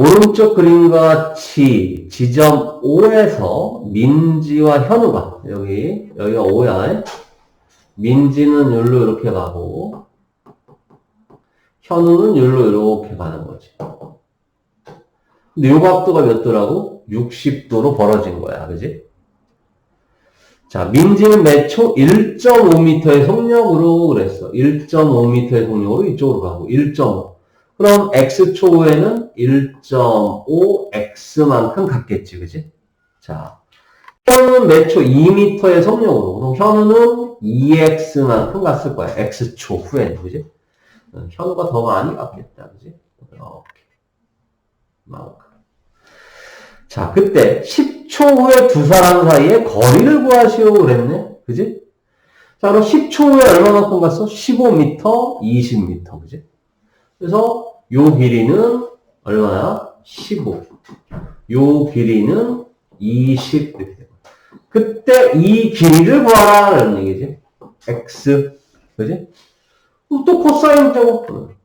오른쪽 그림과 같이 지점 O에서 민지와 현우가 여기 여기가 O야. 민지는 여기로 이렇게 가고 현우는 여기로 이렇게 가는 거지. 근데 요 각도가 몇 도라고? 60도로 벌어진 거야. 그지? 자, 민지는 매초 1.5m의 속력으로 그랬어. 1.5m의 속력으로 이쪽으로 가고 1.5. 그럼 x초에는 1.5x만큼 갔겠지, 그지? 자, 현우는 매초 2m의 속력으로, 그럼 현우는 2x만큼 갔을 거야. x초 후에는, 그지? 어, 현우가 더 많이 갔겠다, 그지? 이렇게. 만큼. 자, 그때 10초 후에 두 사람 사이의 거리를 구하시오 그랬네. 그지? 자, 그럼 10초 후에 얼마만큼 갔어? 15m, 20m. 그지? 그래서 요 길이는 얼마야? 15. 요 길이는 20. 이렇게 돼요. 그때 이 길이를 구하라는 얘기지. x. 그지? 또 코사인 제곱.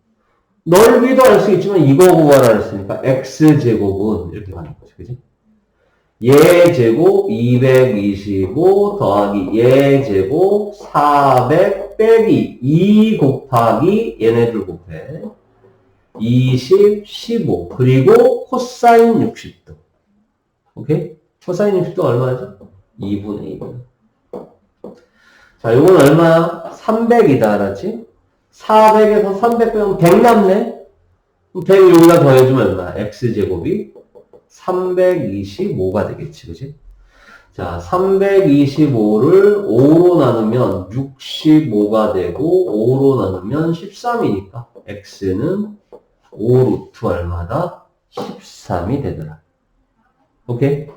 넓이도 알 수 있지만 이거 구하라 했으니까 x제곱은 이렇게 가는 거지. 그지? 예 제곱 225 더하기 예 제곱 400 빼기 2 곱하기 얘네들 곱해 20, 15 그리고 코사인 60도 오케이? 코사인 60도 얼마죠? 2분의 2분 자 이건 얼마야? 300이다 알았지? 400에서 300 빼면 100 남네? 100 여기다 더해주면 얼마야? x제곱이 325가 되겠지, 그지? 자, 325를 5로 나누면 65가 되고, 5로 나누면 13이니까, x는 5 루트 얼마다? 13이 되더라. 오케이?